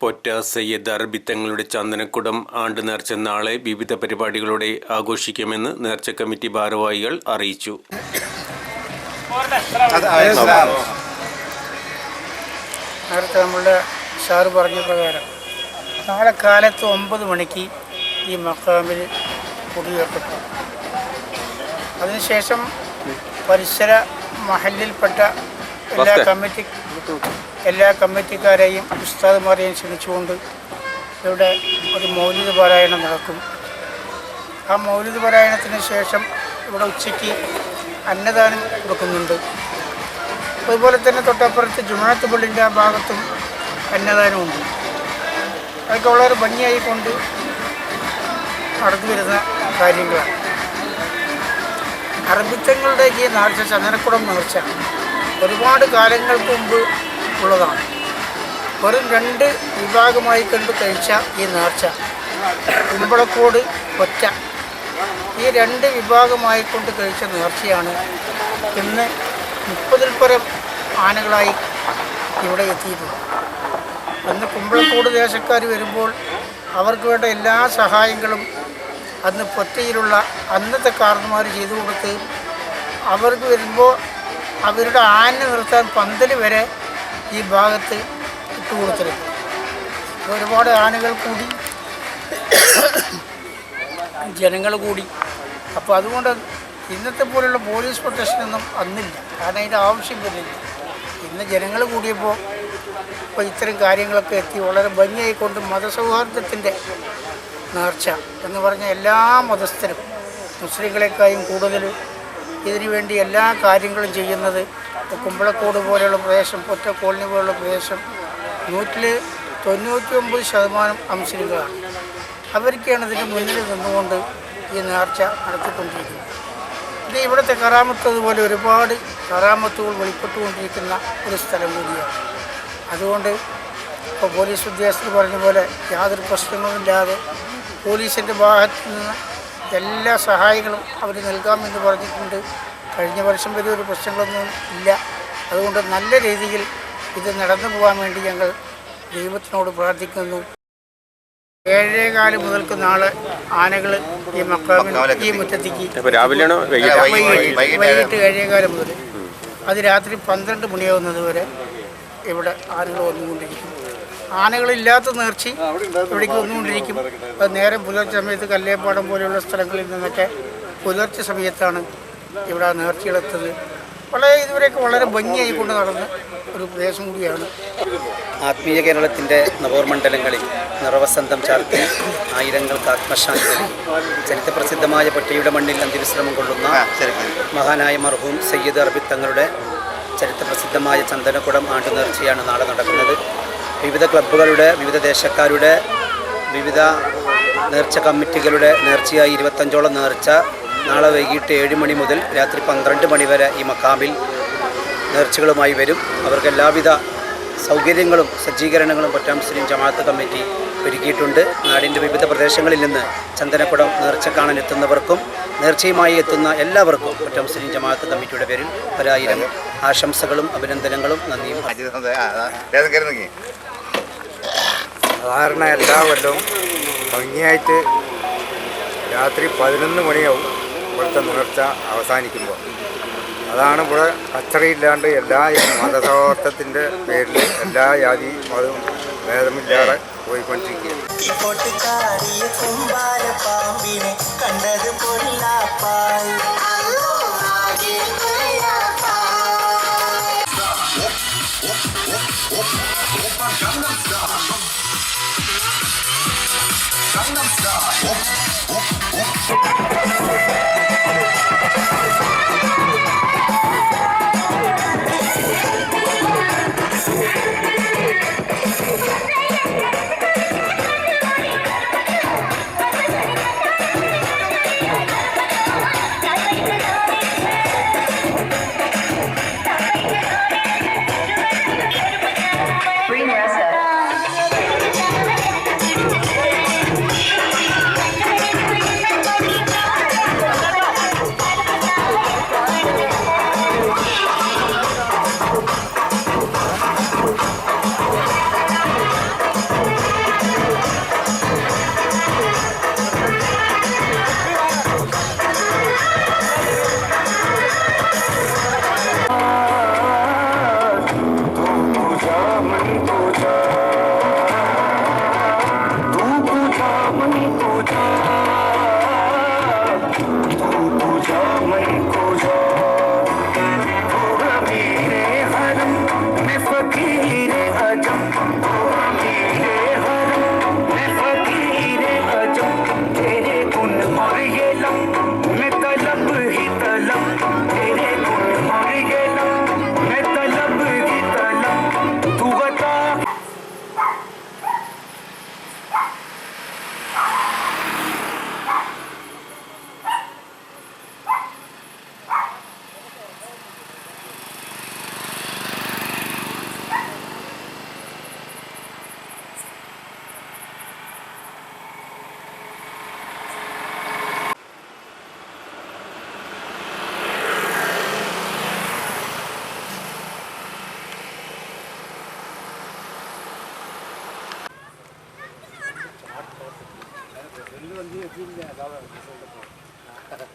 പൊറ്റ സയ്യദ് അറബിത്തങ്ങളുടെ ചന്ദനക്കുടം ആണ്ട് നേർച്ച നാളെ വിവിധ പരിപാടികളോടെ ആഘോഷിക്കുമെന്ന് നേർച്ച കമ്മിറ്റി ഭാരവാഹികൾ അറിയിച്ചു. നേരത്തെ നമ്മളുടെ സാറ് പറഞ്ഞ പ്രകാരം നാളെ കാലത്ത് ഒമ്പത് മണിക്ക് ഈ മക്കാമിൽ കുടിയേർക്കപ്പെടും അതിനുശേഷം പരിസര മഹലിൽപ്പെട്ട എല്ലാ കമ്മിറ്റി എല്ലാ കമ്മിറ്റിക്കാരെയും ഉസ്താദുമാരെയും ക്ഷണിച്ചുകൊണ്ട് ഇവിടെ ഒരു മൗലിക പാരായണം നടക്കും. ആ മൗലിക പാരായണത്തിന് ശേഷം ഇവിടെ ഉച്ചയ്ക്ക് അന്നദാനം കൊടുക്കുന്നുണ്ട്. അതുപോലെ തന്നെ തൊട്ടപ്പുറത്ത് ജുമാത്ത് പള്ളിന്റെ ആ ഭാഗത്തും അന്നദാനമുണ്ട്. അതൊക്കെ വളരെ ഭംഗിയായിക്കൊണ്ട് നടന്നു വരുന്ന കാര്യങ്ങളാണ്. അറബിത്തങ്ങളുടെ ഈ നേർച്ച ചന്ദനക്കുടം നേർച്ച ഒരുപാട് കാലങ്ങൾക്ക് മുമ്പ് ഉള്ളതാണ്. വെറും രണ്ട് വിഭാഗമായി കണ്ട് കഴിച്ച ഈ നേർച്ച. കുമ്പളക്കോട് ഒറ്റ. ഈ രണ്ട് വിഭാഗമായി കൊണ്ട് കഴിച്ച നേർച്ചയാണ് ഇന്ന് മുപ്പതിൽ പരം ആനകളായി ഇവിടെ എത്തിയിട്ടുള്ളത്. അന്ന് കുമ്പളക്കോട് ദേശക്കാർ വരുമ്പോൾ അവർക്ക് വേണ്ട എല്ലാ സഹായങ്ങളും അന്ന് പൊറ്റയിലുള്ള അന്നത്തെ കാർന്നുമാർ ചെയ്തു കൊടുത്ത് അവർക്ക് വരുമ്പോൾ അവരുടെ ആന നിർത്താൻ പന്തൽ വരെ ഈ ഭാഗത്ത് ഇട്ട് കൊടുത്തത് ഒരുപാട് ആനകൾ കൂടി ജനങ്ങൾ കൂടി. അപ്പോൾ അതുകൊണ്ട് ഇന്നത്തെ പോലെയുള്ള പോലീസ് പ്രൊട്ടക്ഷനൊന്നും അന്നില്ല. കാരണം അതിന്റെ ആവശ്യം വരുന്നില്ല ഇന്ന് ജനങ്ങൾ കൂടിയപ്പോൾ ഇപ്പോൾ ഇത്തരം കാര്യങ്ങളൊക്കെ എത്തി വളരെ ഭംഗിയായിക്കൊണ്ട് മതസൗഹാർദ്ദത്തിന്റെ നേർച്ച എന്ന് പറഞ്ഞ എല്ലാ മതസ്ഥരും മുസ്ലിങ്ങളെക്കായും കൂടുതൽ ഇതിനു വേണ്ടി എല്ലാ കാര്യങ്ങളും ചെയ്യുന്നത് കുമ്പളക്കോട് പോലെയുള്ള പ്രദേശം പൊറ്റ കോളനി പോലെയുള്ള പ്രദേശം നൂറ്റിൽ തൊണ്ണൂറ്റി ഒമ്പത് ശതമാനം അംശനികളാണ്. അവർക്കാണ് ഇതിന് മുന്നിൽ നിന്നുകൊണ്ട് ഈ നേർച്ച നടത്തിക്കൊണ്ടിരിക്കുന്നത്. ഇത് ഇവിടുത്തെ കറാമത്ത് അതുപോലെ ഒരുപാട് കറാമത്തുകൾ വെളിപ്പെട്ടുകൊണ്ടിരിക്കുന്ന ഒരു സ്ഥലം കൂടിയാണ്. അതുകൊണ്ട് ഇപ്പോൾ പോലീസ് ഉദ്യോഗസ്ഥർ പറഞ്ഞ പോലെ യാതൊരു പ്രശ്നങ്ങളുമില്ലാതെ പോലീസിന്റെ ഭാഗത്ത് നിന്ന് എല്ലാ സഹായങ്ങളും അവർ നൽകാമെന്ന് പറഞ്ഞിട്ടുണ്ട്. കഴിഞ്ഞ വർഷം വരെ ഒരു പ്രശ്നങ്ങളൊന്നും ഇല്ല. അതുകൊണ്ട് നല്ല രീതിയിൽ ഇത് നടന്നു പോകാൻ വേണ്ടി ഞങ്ങൾ ദൈവത്തിനോട് പ്രാർത്ഥിക്കുന്നു. ഏഴേകാൽ മുതൽക്ക് നാളെ ആനകൾ ഈ മക്കാമിൽ ഈ മുറ്റത്തേക്ക് രാവിലെയാണോ വൈകിട്ട്? ഏഴേകാൽ മുതൽ അത് രാത്രി പന്ത്രണ്ട് മണിയാവുന്നത് വരെ ഇവിടെ ആനകൾ വന്നുകൊണ്ടിരിക്കും. ആനകളില്ലാത്ത നേർച്ചി ഇവിടേക്ക് വന്നുകൊണ്ടിരിക്കും. അത് നേരെ പുലർച്ചെ സമയത്ത് കല്ലേപ്പാടം പോലെയുള്ള സ്ഥലങ്ങളിൽ നിന്നൊക്കെ പുലർച്ചെ സമയത്താണ് ഇവിടെ ആ നേർച്ചകളെത്തുന്നത്. വളരെ ഇതുവരെയൊക്കെ വളരെ ഭംഗിയായി കൊണ്ട് നടന്ന ഒരു പ്രദേശം കൂടിയാണ്. ആത്മീയ കേരളത്തിന്റെ നവോർമണ്ഡലങ്ങളിൽ നിറവസന്തം ചാർത്തി ആയിരങ്ങൾക്ക് ആത്മശാന്തി ചരിത്രപ്രസിദ്ധമായ പട്ടിയുടെ മണ്ണിൽ അന്തിവിശ്രമം കൊള്ളുന്ന മഹാനായ മർഹൂം സയ്യിദ് അറബി തങ്ങളുടെ ചരിത്രപ്രസിദ്ധമായ ചന്ദനക്കുടം ആണ്ടു നേർച്ചയാണ് നാളെ നടക്കുന്നത്. വിവിധ ക്ലബ്ബുകളുടെ വിവിധ ദേശക്കാരുടെ വിവിധ നേർച്ച കമ്മിറ്റികളുടെ നേർച്ചയായി ഇരുപത്തഞ്ചോളം നേർച്ച നാളെ വൈകിട്ട് ഏഴ് മണി മുതൽ രാത്രി പന്ത്രണ്ട് മണി വരെ ഈ മക്കാമിൽ നേർച്ചകളുമായി വരും. അവർക്ക് എല്ലാവിധ സൗകര്യങ്ങളും സജ്ജീകരണങ്ങളും പറ്റാം മുസ്ലിം ജമാഅത്ത് കമ്മിറ്റി ഒരുക്കിയിട്ടുണ്ട്. നാടിന്റെ വിവിധ പ്രദേശങ്ങളിൽ നിന്ന് ചന്ദനക്കുടം നേർച്ച കാണാൻ എത്തുന്നവർക്കും നേർച്ചയുമായി എത്തുന്ന എല്ലാവർക്കും പറ്റാം മുസ്ലിം ജമാഅത്ത് കമ്മിറ്റിയുടെ പേരിൽ ഒരായിരം ആശംസകളും അഭിനന്ദനങ്ങളും നന്ദിയും സാധാരണ എല്ലാ കൊല്ലവും ഭംഗിയായിട്ട് രാത്രി പതിനൊന്ന് മണിയാവും. ഇവിടുത്തെ നേർച്ച അവസാനിക്കുമ്പോൾ. അതാണ് ഇവിടെ കച്ചറയില്ലാണ്ട് എല്ലാ മതസൗഹാർദ്ദത്തിന്റെ പേരിൽ എല്ലാ ജാതി മതവും ഭേദമില്ലാതെ പോയിക്കൊണ്ടിരിക്കുകയാണ്. പൊട്ടിച്ചാടിയ കുമ്പാര പാമ്പിനെ കണ്ടത് പൊല്ലാപ്പായി രണ്ട് വണ്ടി എത്തിയില്ല അതാ